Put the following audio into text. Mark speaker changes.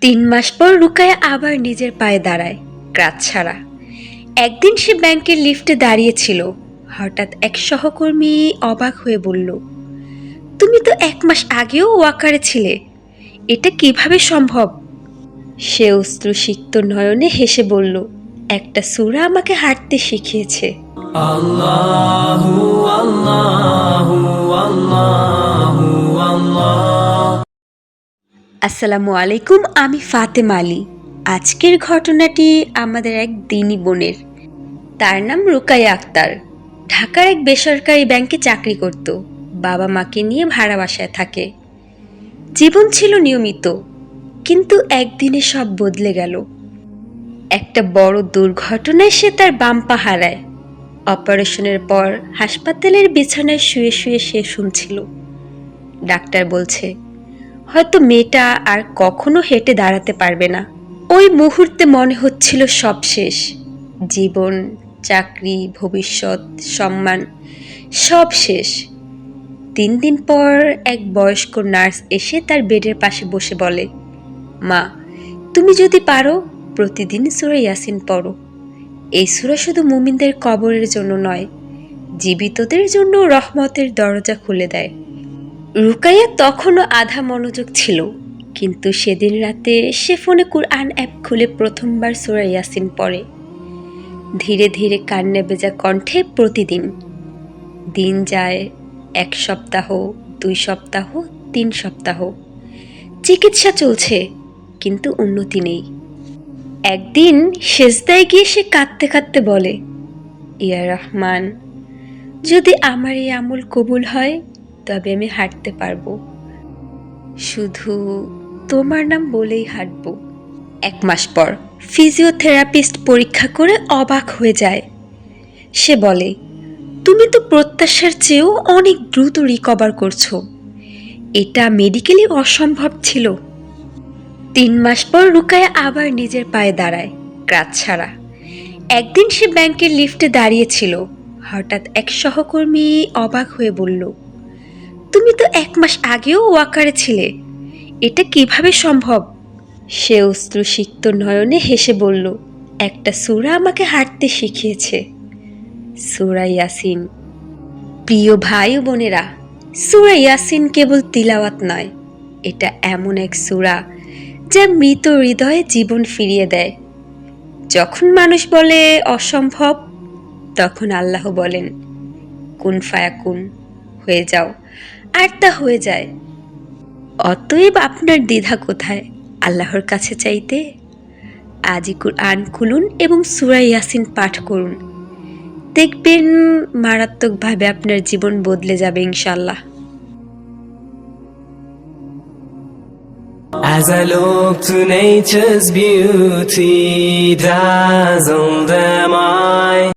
Speaker 1: তিন মাস পর রুকায়া আবার নিজের পায়ে দাঁড়ায় ক্রাত ছাড়া। একদিন সে ব্যাংকের লিফটে দাঁড়িয়েছিল। হঠাৎ এক সহকর্মী অবাক হয়ে বলল তুমি তো এক মাস আগেও ওয়াকারে ছিলে। এটা কীভাবে সম্ভব? সে অস্ত্র অশ্রুসিক্ত নয়নে হেসে বলল একটা সুরা আমাকে হাঁটতে শিখিয়েছে।
Speaker 2: Allahu, Allahu,
Speaker 1: আসসালামু আলাইকুম, আমি ফাতেমা আলী। আজকের ঘটনাটি আমাদের এক দিনী বোনের। তার নাম রুকাইয়া আক্তার। ঢাকার এক বেসরকারি ব্যাংকে চাকরি করত। বাবা মাকে নিয়ে ভাড়া বাসায় থাকে। জীবন ছিল নিয়মিত, কিন্তু একদিনে সব বদলে গেল। একটা বড় দুর্ঘটনায় সে তার বাম পা হারায়। অপারেশনের পর হাসপাতালের বিছানায় শুয়ে শুয়ে সে শুনছিল। ডাক্তার বলছে হয়তো মেয়েটা আর কখনো হেঁটে দাঁড়াতে পারবে না। ওই মুহূর্তে মনে হচ্ছিল সব শেষ। জীবন, চাকরি, ভবিষ্যৎ, সম্মান, সব শেষ। তিন দিন পর এক বয়স্ক নার্স এসে তার বেডের পাশে বসে বলে, মা, তুমি যদি পারো, প্রতিদিন সুরা ইয়াসিন পড়ো। এই সুরা শুধু মুমিনদের কবরের জন্য নয়, জীবিতদের জন্য রহমতের দরজা খুলে দেয়। রুকাইয়া তখনও আধা মনোযোগ ছিল, কিন্তু সেদিন রাতে সে ফোনে কুরআন অ্যাপ খুলে প্রথমবার সুরা ইয়াসিন পড়ে। ধীরে ধীরে কান্নে বেজা কণ্ঠে প্রতিদিন। দিন যায় এক সপ্তাহ, দুই সপ্তাহ, তিন সপ্তাহ। চিকিৎসা চলছে, কিন্তু উন্নতি নেই। একদিন সেজদায় গিয়ে সে কাঁদতে কাঁদতে বলে, ইয়া রহমান, যদি আমার এই আমল কবুল হয় তবে আমি হাঁটতে পারব। শুধু তোমার নাম বলেই হাঁটবো। এক মাস পর ফিজিওথেরাপিস্ট পরীক্ষা করে অবাক হয়ে যায়। সে বলে, তুমি তো প্রত্যাশার চেয়েও অনেক দ্রুত রিকভার করছ। এটা মেডিকেলি অসম্ভব ছিল। তিন মাস পর রুকায়া আবার নিজের পায়ে দাঁড়ায় ক্রাত ছাড়া। একদিন সে ব্যাংকের লিফটে দাঁড়িয়েছিল হঠাৎ এক সহকর্মী অবাক হয়ে বলল তুমি তো এক মাস আগেও ওয়াকারে ছিলে। এটা কীভাবে সম্ভব? সে অশ্রুসিক্ত নয়নে হেসে বলল, একটা সুরা আমাকে হাঁটতে শিখিয়েছে। সুরা ইয়াসিন। প্রিয় ভাই ও বোনেরা, সুরা ইয়াসিন কেবল তিলাওয়াত নয়, এটা এমন এক সুরা যা মৃত হৃদয়ে জীবন ফিরিয়ে দেয়। যখন মানুষ বলে অসম্ভব, তখন আল্লাহ বলেন, কুন ফায়াকুন, হয়ে যাও। আর তা হয়ে যায়। অতএব আপনার দ্বিধা কোথায়? আল্লাহর কাছে চাইতে আজই কুরআন খুলুন এবং সুরা ইয়াসিন পাঠ করুন। দেখবেন মারাত্মকভাবে আপনার জীবন বদলে যাবে ইনশাল্লাহ
Speaker 2: As I look to nature's beauty, dazzled am I.